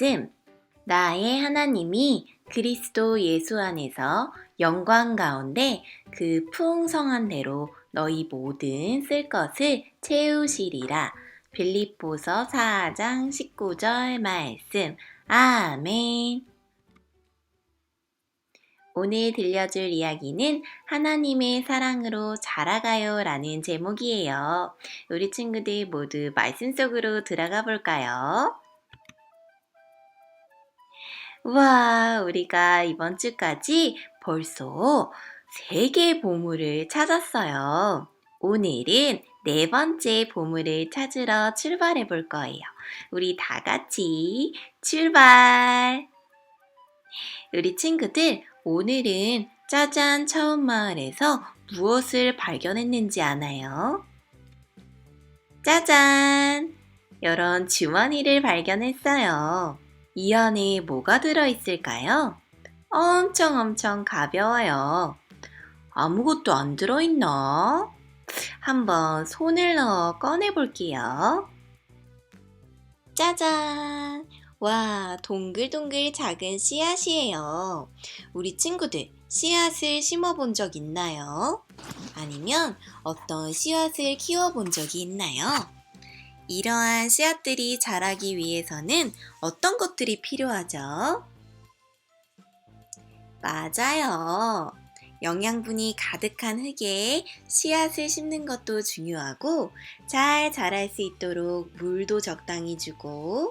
말씀. 나의 하나님이 그리스도 예수 안에서 영광 가운데 그 풍성한 대로 너희 모든 쓸 것을 채우시리라. 빌립보서 4장 19절 말씀. 아멘. 오늘 들려줄 이야기는 하나님의 사랑으로 자라가요 라는 제목이에요. 우리 친구들 모두 말씀 속으로 들어가 볼까요? 우와, 우리가 이번 주까지 벌써 세 개의 보물을 찾았어요. 오늘은 네 번째 보물을 찾으러 출발해 볼 거예요. 우리 다 같이 출발! 우리 친구들, 오늘은 짜잔 처음 마을에서 무엇을 발견했는지 아나요? 짜잔! 이런 주머니를 발견했어요. 이 안에 뭐가 들어있을까요? 엄청 엄청 가벼워요. 아무것도 안 들어있나? 한번 손을 넣어 꺼내볼게요. 짜잔! 와, 동글동글 작은 씨앗이에요. 우리 친구들, 씨앗을 심어본 적 있나요? 아니면 어떤 씨앗을 키워본 적이 있나요? 이러한 씨앗들이 자라기 위해서는 어떤 것들이 필요하죠? 맞아요. 영양분이 가득한 흙에 씨앗을 심는 것도 중요하고 잘 자랄 수 있도록 물도 적당히 주고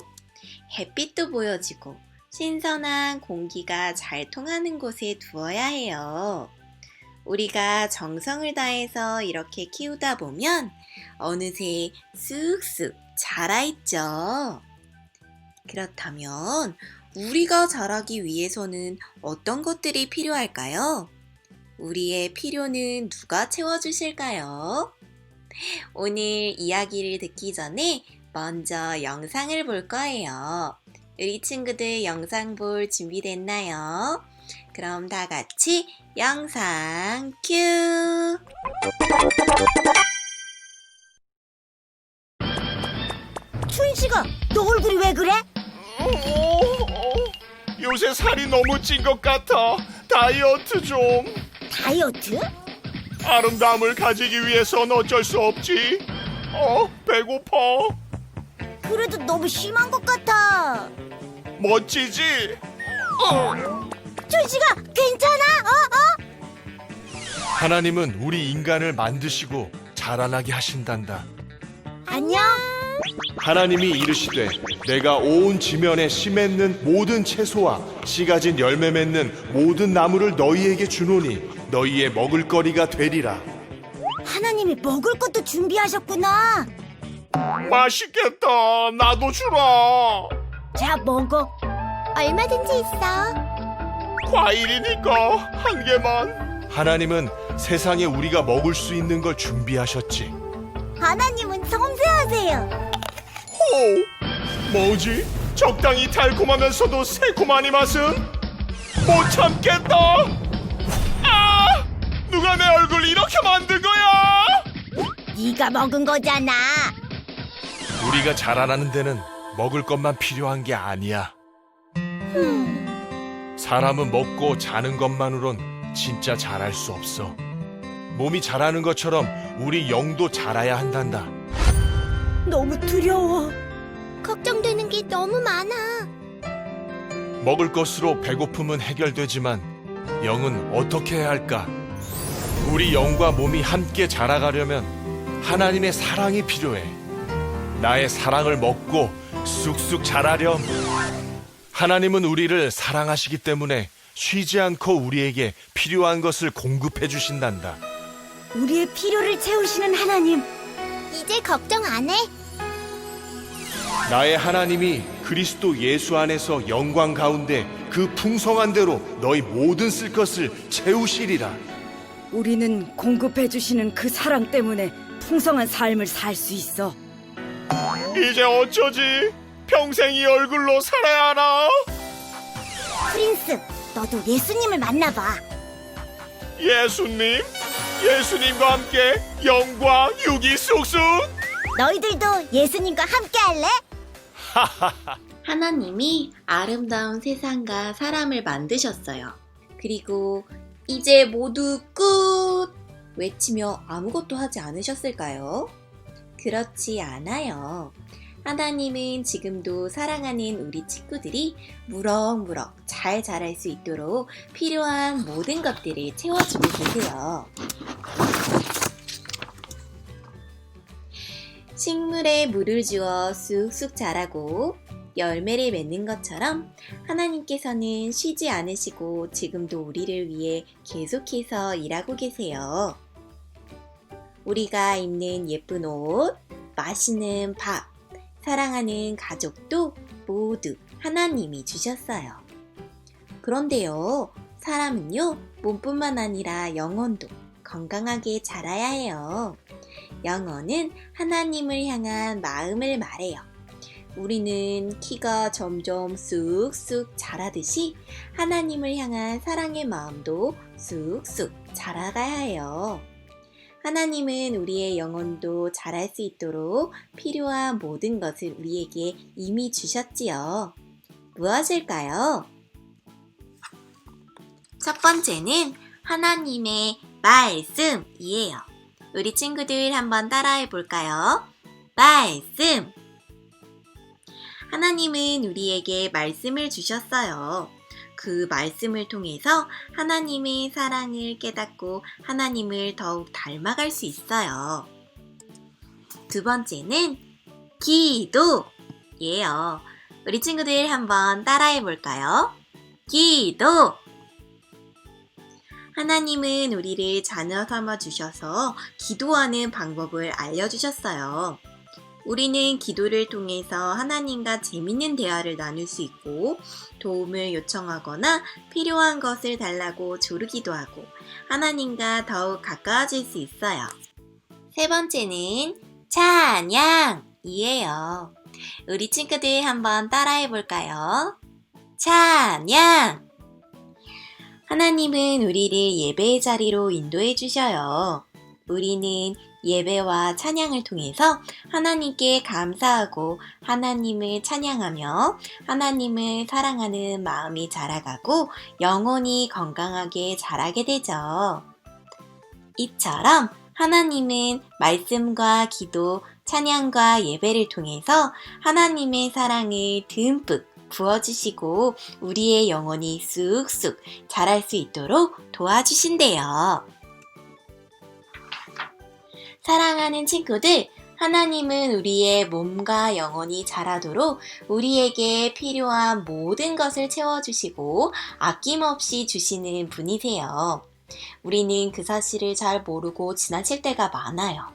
햇빛도 보여지고 신선한 공기가 잘 통하는 곳에 두어야 해요. 우리가 정성을 다해서 이렇게 키우다 보면 어느새 쑥쑥 자라있죠. 그렇다면 우리가 자라기 위해서는 어떤 것들이 필요할까요? 우리의 필요는 누가 채워주실까요? 오늘 이야기를 듣기 전에 먼저 영상을 볼 거예요. 우리 친구들 영상 볼 준비됐나요? 그럼 다 같이 영상 큐! 춘식아, 너 얼굴이 왜 그래? 요새 살이 너무 찐 것 같아. 다이어트 좀. 다이어트? 아름다움을 가지기 위해선 어쩔 수 없지. 어, 배고파. 그래도 너무 심한 것 같아. 멋지지? 춘식아, 괜찮아? 어? 어? 하나님은 우리 인간을 만드시고 자라나게 하신단다. 안녕. 하나님이 이르시되 내가 온 지면에 씨 맺는 모든 채소와 씨 가진 열매 맺는 모든 나무를 너희에게 주노니 너희의 먹을거리가 되리라. 하나님이 먹을 것도 준비하셨구나. 맛있겠다. 나도 주라. 자, 먹어. 얼마든지 있어. 과일이니까 한 개만. 하나님은 세상에 우리가 먹을 수 있는 걸 준비하셨지. 하나님은 섬세하세요. 호! 뭐지? 적당히 달콤하면서도 새콤한 이 맛은? 못 참겠다! 아! 누가 내 얼굴 이렇게 만든 거야? 네가 먹은 거잖아. 우리가 자라나는 데는 먹을 것만 필요한 게 아니야. 사람은 먹고 자는 것만으론 진짜 자랄 수 없어. 몸이 자라는 것처럼 우리 영도 자라야 한단다. 너무 두려워. 걱정되는 게 너무 많아. 먹을 것으로 배고픔은 해결되지만 영은 어떻게 해야 할까? 우리 영과 몸이 함께 자라가려면 하나님의 사랑이 필요해. 나의 사랑을 먹고 쑥쑥 자라렴. 하나님은 우리를 사랑하시기 때문에 쉬지 않고 우리에게 필요한 것을 공급해 주신단다. 우리의 필요를 채우시는 하나님. 이제 걱정 안 해. 나의 하나님이 그리스도 예수 안에서 영광 가운데 그 풍성한 대로 너희 모든 쓸 것을 채우시리라. 우리는 공급해 주시는 그 사랑 때문에 풍성한 삶을 살 수 있어. 이제 어쩌지? 평생 이 얼굴로 살아야 하나? 프린스, 너도 예수님을 만나봐. 예수님? 예수님과 함께 영광 유기 쑥쑥? 너희들도 예수님과 함께 할래? 하나님이 아름다운 세상과 사람을 만드셨어요. 그리고 이제 모두 끝! 외치며 아무것도 하지 않으셨을까요? 그렇지 않아요. 하나님은 지금도 사랑하는 우리 친구들이 무럭무럭 잘 자랄 수 있도록 필요한 모든 것들을 채워주고 계세요. 식물에 물을 주어 쑥쑥 자라고 열매를 맺는 것처럼 하나님께서는 쉬지 않으시고 지금도 우리를 위해 계속해서 일하고 계세요. 우리가 입는 예쁜 옷, 맛있는 밥, 사랑하는 가족도 모두 하나님이 주셨어요. 그런데요, 사람은요, 몸뿐만 아니라 영혼도 건강하게 자라야 해요. 영혼은 하나님을 향한 마음을 말해요. 우리는 키가 점점 쑥쑥 자라듯이 하나님을 향한 사랑의 마음도 쑥쑥 자라가야 해요. 하나님은 우리의 영혼도 자랄 수 있도록 필요한 모든 것을 우리에게 이미 주셨지요. 무엇일까요? 첫 번째는 하나님의 말씀이에요. 우리 친구들 한번 따라해 볼까요? 말씀! 하나님은 우리에게 말씀을 주셨어요. 그 말씀을 통해서 하나님의 사랑을 깨닫고 하나님을 더욱 닮아갈 수 있어요. 두 번째는 기도예요. 우리 친구들 한번 따라해 볼까요? 기도! 하나님은 우리를 자녀 삼아 주셔서 기도하는 방법을 알려주셨어요. 우리는 기도를 통해서 하나님과 재밌는 대화를 나눌 수 있고 도움을 요청하거나 필요한 것을 달라고 조르기도 하고 하나님과 더욱 가까워질 수 있어요. 세 번째는 찬양이에요. 우리 친구들 한번 따라해 볼까요? 찬양! 하나님은 우리를 예배의 자리로 인도해 주셔요. 우리는 예배와 찬양을 통해서 하나님께 감사하고 하나님을 찬양하며 하나님을 사랑하는 마음이 자라가고 영혼이 건강하게 자라게 되죠. 이처럼 하나님은 말씀과 기도, 찬양과 예배를 통해서 하나님의 사랑을 듬뿍 부어주시고 우리의 영혼이 쑥쑥 자랄 수 있도록 도와주신대요. 사랑하는 친구들, 하나님은 우리의 몸과 영혼이 자라도록 우리에게 필요한 모든 것을 채워주시고 아낌없이 주시는 분이세요. 우리는 그 사실을 잘 모르고 지나칠 때가 많아요.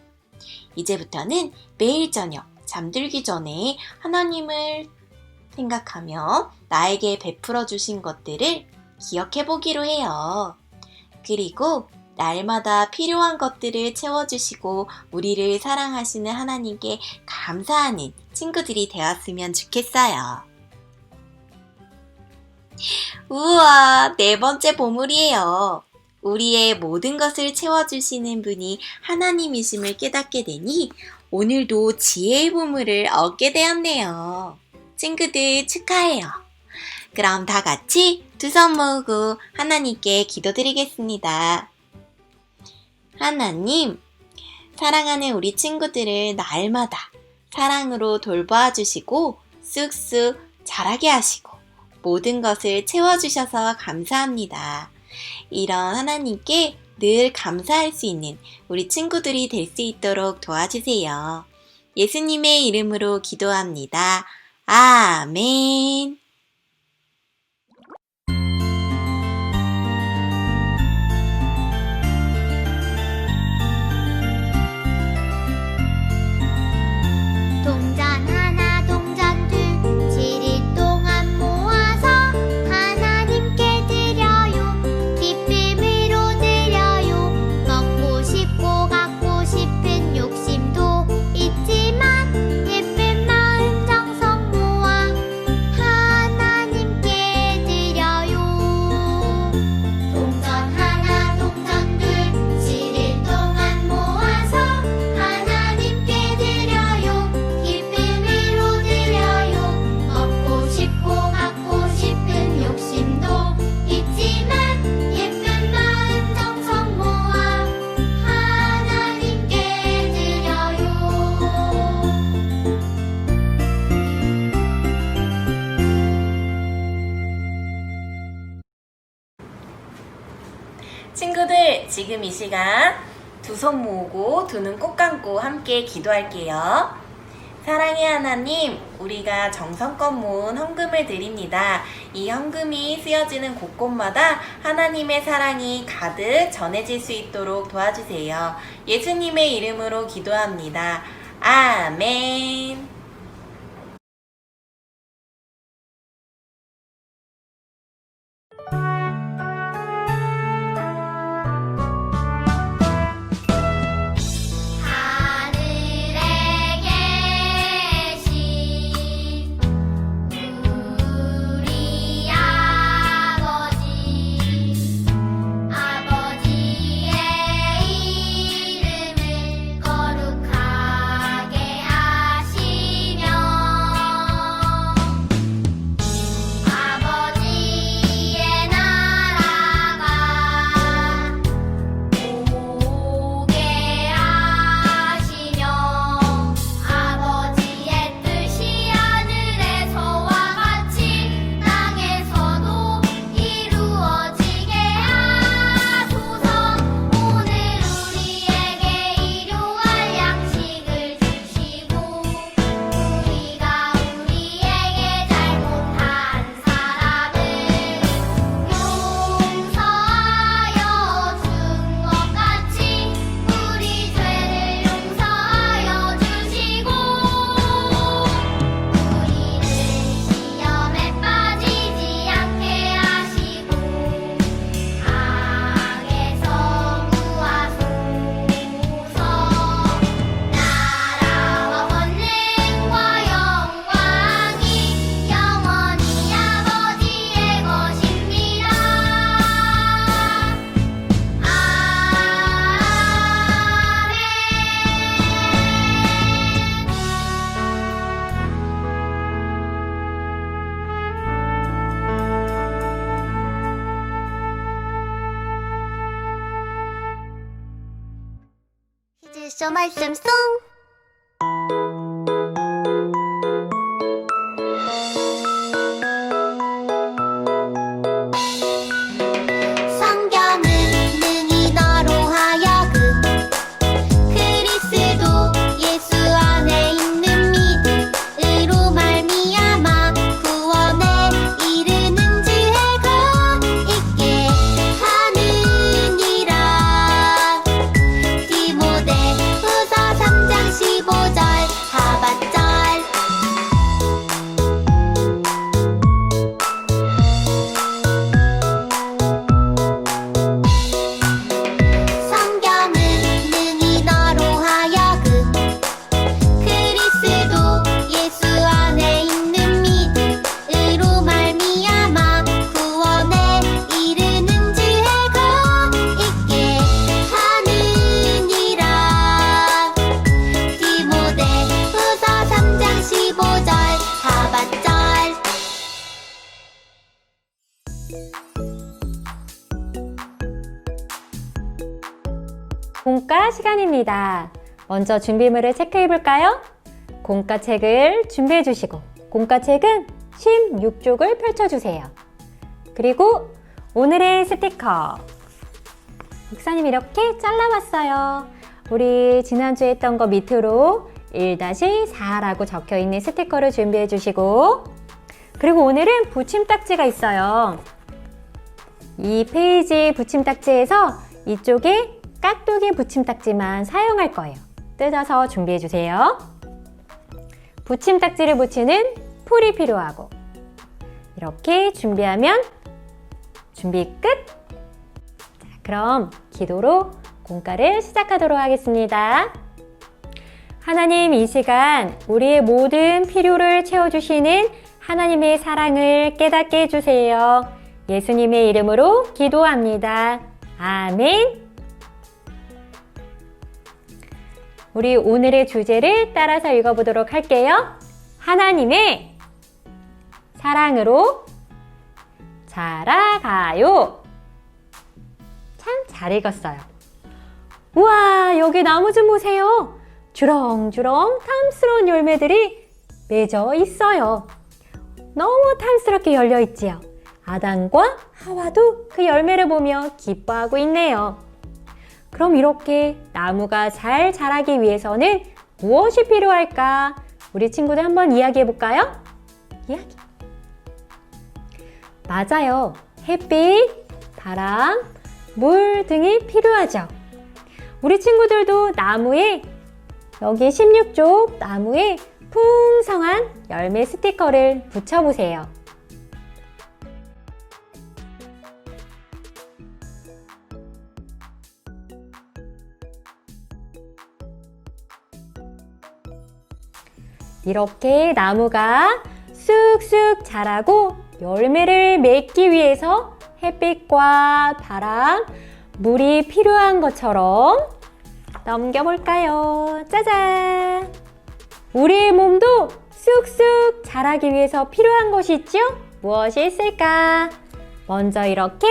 이제부터는 매일 저녁 잠들기 전에 하나님을 생각하며 나에게 베풀어 주신 것들을 기억해 보기로 해요. 그리고 날마다 필요한 것들을 채워주시고 우리를 사랑하시는 하나님께 감사하는 친구들이 되었으면 좋겠어요. 우와, 네 번째 보물이에요. 우리의 모든 것을 채워주시는 분이 하나님이심을 깨닫게 되니 오늘도 지혜의 보물을 얻게 되었네요. 친구들 축하해요. 그럼 다 같이 두 손 모으고 하나님께 기도드리겠습니다. 하나님, 사랑하는 우리 친구들을 날마다 사랑으로 돌봐 주시고 쑥쑥 자라게 하시고 모든 것을 채워주셔서 감사합니다. 이런 하나님께 늘 감사할 수 있는 우리 친구들이 될 수 있도록 도와주세요. 예수님의 이름으로 기도합니다. 아멘. 시간 두 손 모으고 두 눈 꼭 감고 함께 기도할게요. 사랑의 하나님, 우리가 정성껏 모은 헌금을 드립니다. 이 헌금이 쓰여지는 곳곳마다 하나님의 사랑이 가득 전해질 수 있도록 도와주세요. 예수님의 이름으로 기도합니다. 아멘. 공과 시간입니다. 먼저 준비물을 체크해 볼까요? 공과 책을 준비해 주시고, 공과 책은 16쪽을 펼쳐 주세요. 그리고 오늘의 스티커. 목사님 이렇게 잘라봤어요. 우리 지난주에 했던 거 밑으로 1-4라고 적혀 있는 스티커를 준비해 주시고, 그리고 오늘은 붙임딱지가 있어요. 이 페이지 붙임딱지에서 이쪽에 깍두기 붙임딱지만 사용할 거예요. 뜯어서 준비해 주세요. 붙임딱지를 붙이는 풀이 필요하고 이렇게 준비하면 준비 끝! 자, 그럼 기도로 공과를 시작하도록 하겠습니다. 하나님 이 시간 우리의 모든 필요를 채워주시는 하나님의 사랑을 깨닫게 해주세요. 예수님의 이름으로 기도합니다. 아멘. 우리 오늘의 주제를 따라서 읽어보도록 할게요. 하나님의 사랑으로 자라가요. 참 잘 읽었어요. 우와, 여기 나무 좀 보세요. 주렁주렁 탐스러운 열매들이 맺어 있어요. 너무 탐스럽게 열려 있지요. 아담과 하와도 그 열매를 보며 기뻐하고 있네요. 그럼 이렇게 나무가 잘 자라기 위해서는 무엇이 필요할까? 우리 친구들 한번 이야기해 볼까요? 이야기. 맞아요. 햇빛, 바람, 물 등이 필요하죠. 우리 친구들도 나무에 여기 16쪽 나무에 풍성한 열매 스티커를 붙여보세요. 이렇게 나무가 쑥쑥 자라고 열매를 맺기 위해서 햇빛과 바람, 물이 필요한 것처럼 넘겨볼까요? 짜잔! 우리의 몸도 쑥쑥 자라기 위해서 필요한 것이 있죠? 무엇이 있을까? 먼저 이렇게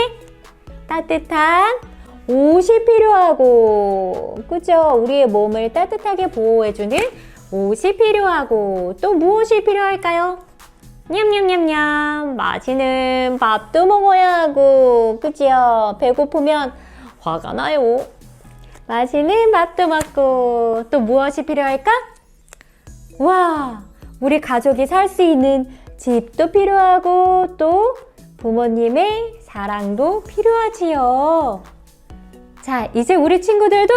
따뜻한 옷이 필요하고, 그죠? 우리의 몸을 따뜻하게 보호해주는 옷이 필요하고, 또 무엇이 필요할까요? 냠냠냠냠. 맛있는 밥도 먹어야 하고 그지요? 배고프면 화가 나요. 맛있는 밥도 먹고 또 무엇이 필요할까? 와 우리 가족이 살 수 있는 집도 필요하고 또 부모님의 사랑도 필요하지요. 자 이제 우리 친구들도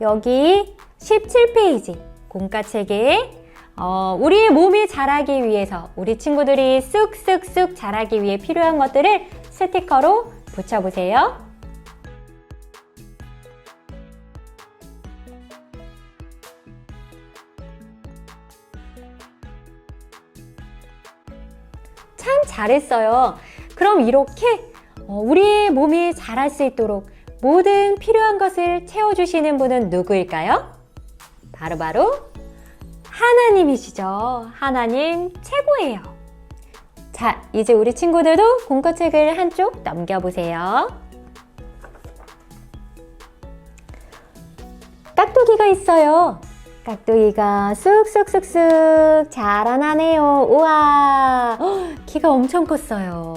여기 17페이지 공과책에 어, 우리의 몸이 자라기 위해서 우리 친구들이 쑥쑥쑥 자라기 위해 필요한 것들을 스티커로 붙여보세요. 참 잘했어요. 그럼 이렇게 어, 우리의 몸이 자랄 수 있도록 모든 필요한 것을 채워주시는 분은 누구일까요? 바로바로 바로 하나님이시죠. 하나님 최고예요. 자, 이제 우리 친구들도 공과책을 한쪽 넘겨보세요. 깍두기가 있어요. 깍두기가 쑥쑥쑥쑥 자라나네요. 우와, 헉, 키가 엄청 컸어요.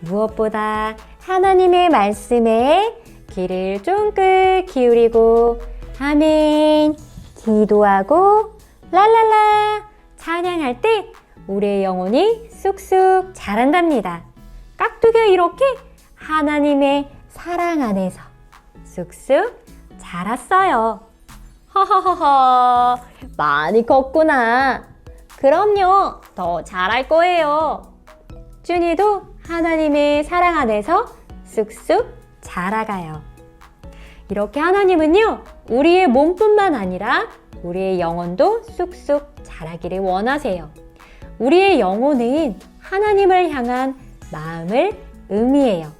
무엇보다 하나님의 말씀에 귀를 쫑긋 기울이고 아멘 기도하고 랄랄라 찬양할 때 우리의 영혼이 쑥쑥 자란답니다. 깍두기가 이렇게 하나님의 사랑 안에서 쑥쑥 자랐어요. 허허허허 많이 컸구나. 그럼요 더 자랄 거예요. 준이도 하나님의 사랑 안에서 쑥쑥 자라가요. 이렇게 하나님은요 우리의 몸뿐만 아니라 우리의 영혼도 쑥쑥 자라기를 원하세요. 우리의 영혼은 하나님을 향한 마음을 의미해요.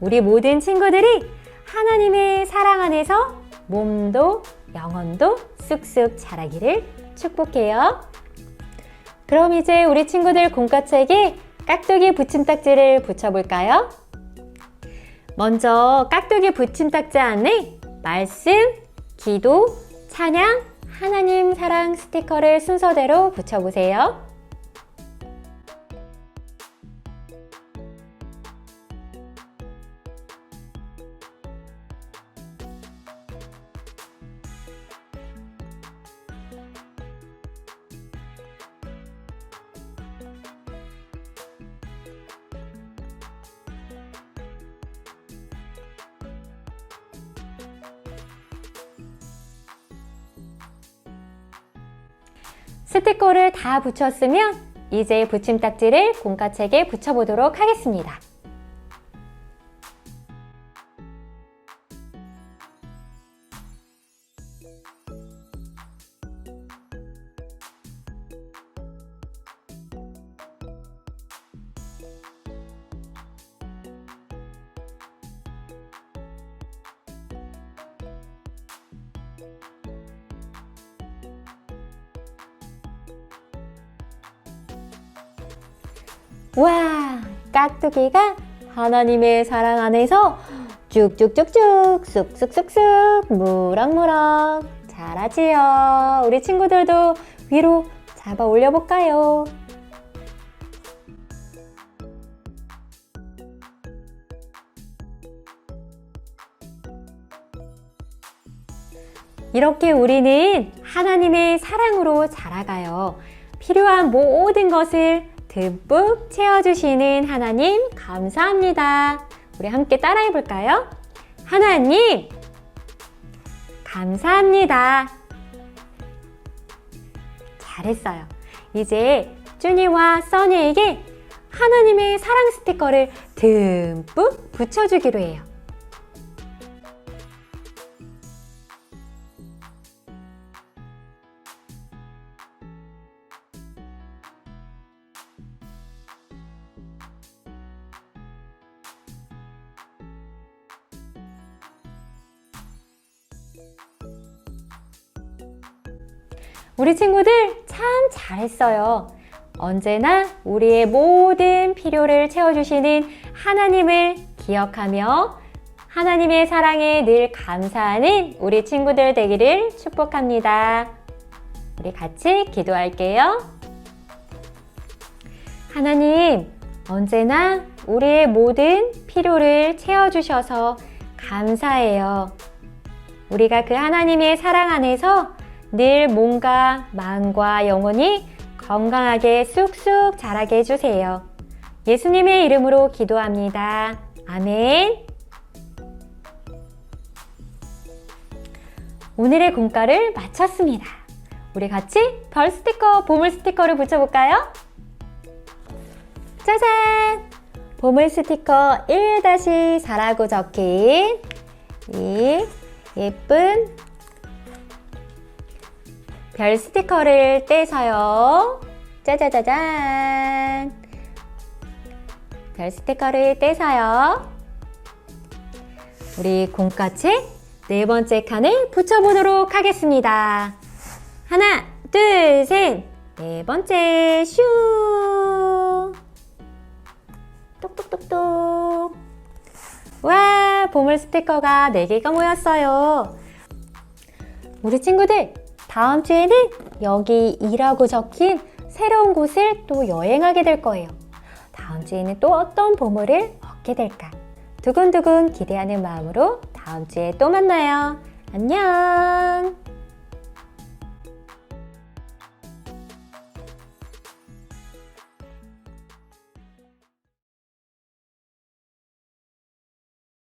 우리 모든 친구들이 하나님의 사랑 안에서 몸도 영혼도 쑥쑥 자라기를 축복해요. 그럼 이제 우리 친구들 공과책에 깍두기 붙임딱지를 붙여볼까요? 먼저 깍두기 붙임딱지 안에 말씀, 기도, 찬양, 하나님 사랑 스티커를 순서대로 붙여보세요. 스티커를 다 붙였으면 이제 붙임딱지를 공과책에 붙여보도록 하겠습니다. 깍두기가 하나님의 사랑 안에서 쭉쭉쭉쭉 쑥쑥쑥쑥 무럭무럭 자라지요. 우리 친구들도 위로 잡아 올려볼까요? 이렇게 우리는 하나님의 사랑으로 자라가요. 필요한 모든 것을 듬뿍 채워주시는 하나님, 감사합니다. 우리 함께 따라해 볼까요? 하나님, 감사합니다. 잘했어요. 이제 쭈니와 써니에게 하나님의 사랑 스티커를 듬뿍 붙여주기로 해요. 우리 친구들 참 잘했어요. 언제나 우리의 모든 필요를 채워주시는 하나님을 기억하며 하나님의 사랑에 늘 감사하는 우리 친구들 되기를 축복합니다. 우리 같이 기도할게요. 하나님, 언제나 우리의 모든 필요를 채워주셔서 감사해요. 우리가 그 하나님의 사랑 안에서 늘 몸과 마음과 영혼이 건강하게 쑥쑥 자라게 해주세요. 예수님의 이름으로 기도합니다. 아멘. 오늘의 공과를 마쳤습니다. 우리 같이 별 스티커, 보물 스티커를 붙여볼까요? 짜잔! 보물 스티커 1-4라고 적힌 이 예쁜 별 스티커를 떼서요. 짜자자잔. 별 스티커를 떼서요. 우리 공과책 네 번째 칸을 붙여보도록 하겠습니다. 하나, 둘, 셋. 네 번째 슈. 똑똑똑똑. 와, 보물 스티커가 4개가 모였어요. 우리 친구들, 다음 주에는 여기 2라고 적힌 새로운 곳을 또 여행하게 될 거예요. 다음 주에는 또 어떤 보물을 얻게 될까? 두근두근 기대하는 마음으로 다음 주에 또 만나요. 안녕!